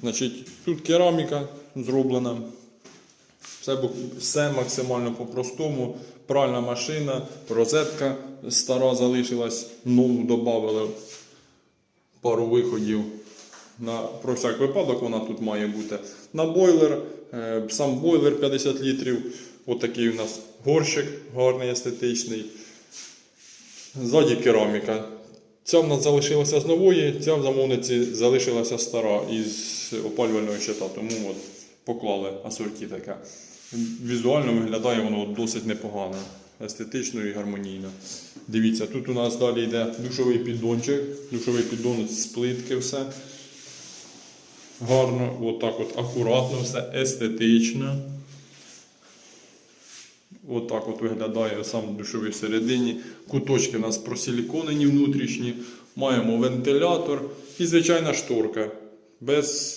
Значить, тут кераміка зроблена. Все, все максимально по-простому. Пральна машина, розетка стара залишилась, нову додали пару виходів. На, про всяк випадок вона тут має бути. На бойлер, е, сам бойлер 50 літрів. Отакий у нас горщик гарний, естетичний. Ззаді кераміка. Ця в нас залишилася з нової, ця в замовниці залишилася стара із опалювального щита, тому от поклали асорті таке. Візуально виглядає воно досить непогано, естетично і гармонійно. Дивіться, тут у нас далі йде душовий піддончик, душовий піддон з плитки все. Гарно, отак от акуратно, все естетично. Отак от виглядає сам душовий всередині. Куточки у нас просиліконені внутрішні. Маємо вентилятор і звичайна шторка. Без